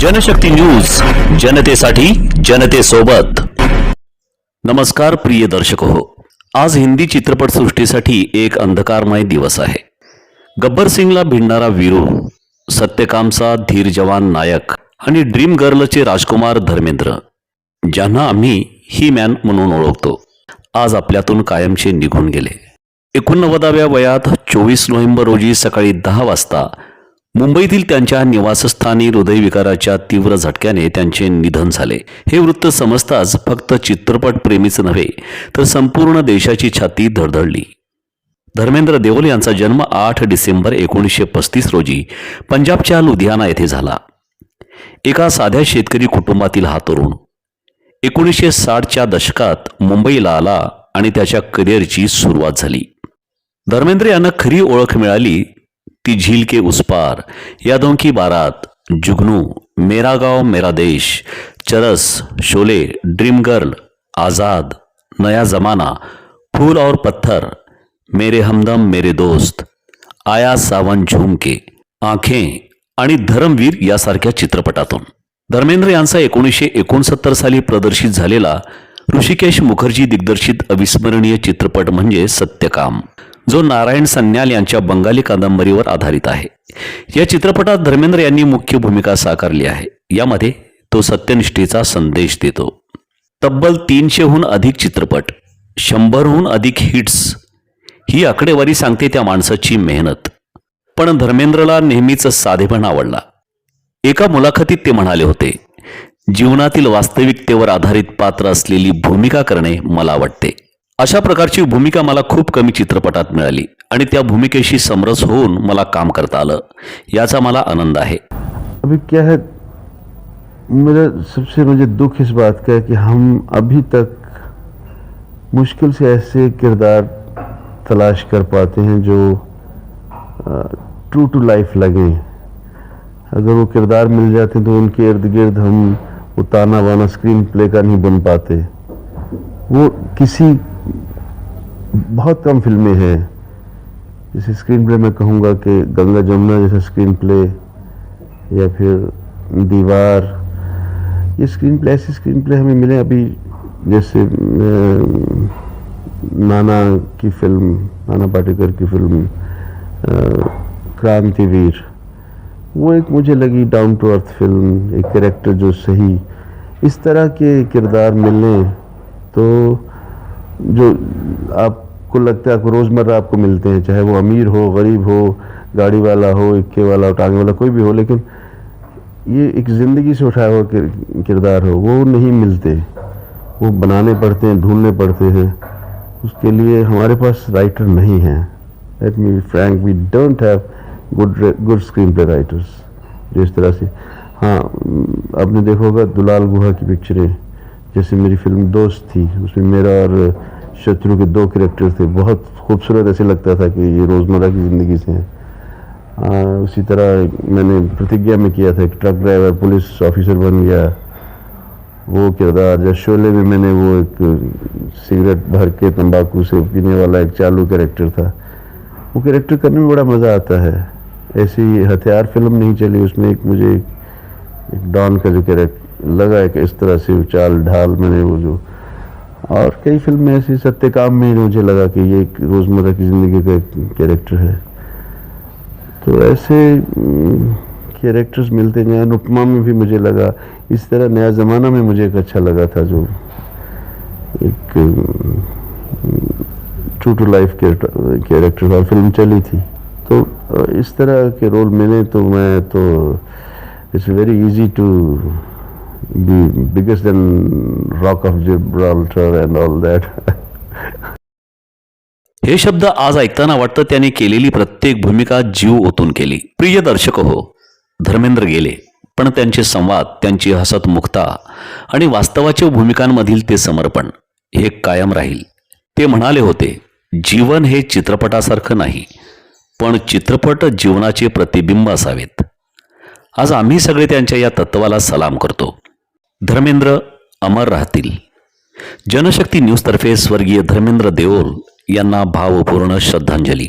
Janshakti news जनतेसाठी जनतेसोबत. नमस्कार प्रिय दर्शक हो आज हिंदी चित्रपटसृष्टीसाठी एक अंधकारमय दिवस आहे. गब्बर सिंगला भिडणारा वीरू सत्यकामचा धीर जवान नायक आणि ड्रीम गर्लचे राजकुमार धर्मेंद्र ज्यांना आम्ही ही मॅन म्हणून ओळखतो आज आपल्यातून कायमचे निघून गेले. एकोणनव्वदाव्या वयात चोवीस नोव्हेंबर रोजी सकाळी दहा वाजता मुंबईतील त्यांच्या निवासस्थानी हृदयविकाराच्या तीव्र झटक्याने त्यांचे निधन झाले. हे वृत्त समजताच फक्त चित्रपट प्रेमीच नव्हे तर संपूर्ण देशाची छाती धडधडली. धर्मेंद्र देओल यांचा जन्म आठ डिसेंबर एकोणीसशे पस्तीस रोजी पंजाबच्या लुधियाना येथे झाला. एका साध्या शेतकरी कुटुंबातील हा तरुण एकोणीसशे साठच्या दशकात मुंबईला आला आणि त्याच्या करिअरची सुरुवात झाली. धर्मेंद्र यांना खरी ओळख मिळाली ती झील के उस पार। यादों की बारात जुगनू मेरा गाव मेरा देश चरस शोले ड्रीम गर्ल आजाद नया जमाना फूल और पत्थर मेरे हमदम मेरे दोस्त आया सावन झूम के आंखें आणि धर्मवीर यासारख्या चित्रपटातून। धर्मेंद्र यांचा एकोणीसशे एकोणसत्तर साली प्रदर्शित झालेला ऋषिकेश मुखर्जी दिग्दर्शित अविस्मरणीय चित्रपट म्हणजे सत्यकाम जो नारायण सन्याल यांच्या बंगाली कादंबरीवर आधारित आहे. या चित्रपटात धर्मेंद्र यांनी मुख्य भूमिका साकारली आहे. यामध्ये तो सत्यनिष्ठेचा संदेश देतो. तब्बल तीनशेहून अधिक चित्रपट शंभरहून अधिक हिट्स ही आकडेवारी सांगते त्या माणसाची मेहनत. पण धर्मेंद्रला नेहमीच साधेपण आवडला. एका मुलाखतीत ते म्हणाले होते जीवनातील वास्तविकतेवर आधारित पात्र असलेली भूमिका करणे मला आवडते. अशा प्रकारची भूमिका मला खूप कमी चित्रपटात मिळाली आणि त्या भूमिकेशी समरस होऊन मला काम करता आलं. याचा मला आनंद आहे. अभी क्या है? मेरा सबसे मुझे दुख इस बात का है कि हम अभी तक मुश्किल से ऐसे किरदार तलाश कर पाते हैं जो ट्रू टू लाइफ लगे अगर वो किरदार मिल जाते तो उनके इर्द गिर्द हम वो ताना बाना स्क्रीन प्ले का नहीं बन पाते। वो किसी बहुत कम फ़िल्में हैं। जैसे स्क्रीन प्ले मैं कहूँगा कि गंगा जमुना जैसा स्क्रीन प्ले या फिर दीवार। ये स्क्रीन प्ले ऐसे स्क्रीन प्ले हमें मिले अभी जैसे नाना की फ़िल्म नाना पाटेकर की फ़िल्म क्रांतिवीर वो एक मुझे लगी डाउन टू अर्थ फ़िल्म एक करेक्टर जो सही, इस तरह के किरदार मिलने तो जो आपको लगता है आपको रोज़मर्रा आपको मिलते हैं, चाहे वो अमीर हो, गरीब हो, गाड़ी वाला हो, इक्के वाला हो, टांगे वाला, कोई भी हो, लेकिन ये एक ज़िंदगी से उठाया हुआ किरदार हो, वो नहीं मिलते। वो बनाने पड़ते हैं, ढूँढने पड़ते हैं। उसके लिए हमारे पास राइटर नहीं हैं। Let me frank we don't have good good screenplay writers जो इस तरह से हाँ आपने देखा होगा दुलाल गुहा की पिक्चरें जैसे मेरी फ़िल्म दोस्त थी, उसमें मेरा और शत्रु के दो करेक्टर थे। बहुत खूबसूरत ऐसे लगता था कि ये रोज़मर्रा की ज़िंदगी से हैं। उसी तरह मैंने प्रतिज्ञा में किया था, एक ट्रक ड्राइवर पुलिस ऑफिसर बन गया। वो किरदार जब शोले में मैंने वो एक सिगरेट भर के तंबाकू से पीने वाला एक चालू कैरेक्टर था। वो कैरेक्टर करने में बड़ा मज़ा आता है। ऐसी हथियार फ़िल्म नहीं चली उसमें एक मुझे एक, डॉन का जो कैरेक्टर लगा है कि इस तरह से वो चाल ढाल मैंने वो जो और कई फ़िल्में ऐसी सत्यकाम में मुझे लगा कि ये एक रोज़मर्रा की ज़िंदगी का एक कैरेक्टर है। तो ऐसे कैरेक्टर्स मिलते गए अनुपमा में भी मुझे लगा इस तरह नया ज़माना में मुझे एक अच्छा लगा था जो एक ट्रू टू लाइफ कैरेक्टर था फ़िल्म चली थी। तो अ, इस तरह के रोल मिले तो मैं तो it's very easy to be biggest than rock of Gibraltar and all that हे शब्द आज ऐकताना वाटतं त्याने केलेली प्रत्येक भूमिका जीव ओतून केली. प्रिय दर्शक हो धर्मेंद्र गेले पण त्यांचे संवाद त्यांची हसतमुखता आणि वास्तवाच्या भूमिकांमधील ते समर्पण हे कायम राहील. ते म्हणाले होते जीवन हे चित्रपटासारखं नाही. पण चित्रपट जीवनाचे प्रतिबिंब असावेत. आज आम्ही सगळे त्यांच्या या तत्वाला सलाम करतो. धर्मेंद्र अमर राहतील. जनशक्ती न्यूजतर्फे स्वर्गीय धर्मेंद्र देओल यांना भावपूर्ण श्रद्धांजली.